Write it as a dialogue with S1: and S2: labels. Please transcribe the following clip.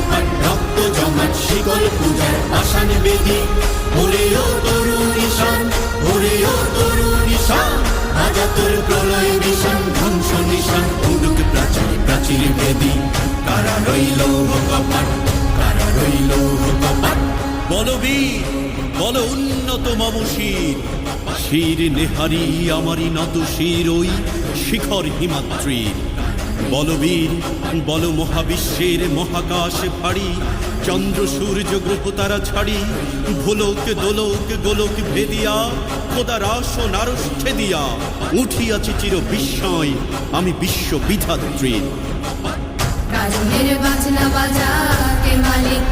S1: জমাট রক্ত জমাট শিকল পূজার পাষাণ বেদি। ওরে ও তরুণ ঈশান ওরে ও তরুণ ঈশান রাজা তোর প্রলয় ভীষণ, ধ্বংস নিশান, উদুক প্রাচীর প্রাচীর বেদি। কারা রইল কপাট কারা রইল কপাট বলবীর বল উন্নত মমশির। শির নেহারি, আমারি নত শির ওই শিখর হিমাত্রীর বলবীর, বল মহাবিশ্বের মহাকাশ ফাড়ি, চন্দ্র, সূর্য, গ্রহ তারা ছাড়ি, ভোলক, দোলক, গোলক ভেদিয়া খোদার আসন নারস ছেদিয়া, উঠিয়াছি চির বিস্ময়, আমি বিশ্ব বিধাত্রীর
S2: বাজনা বাজা কে মালিক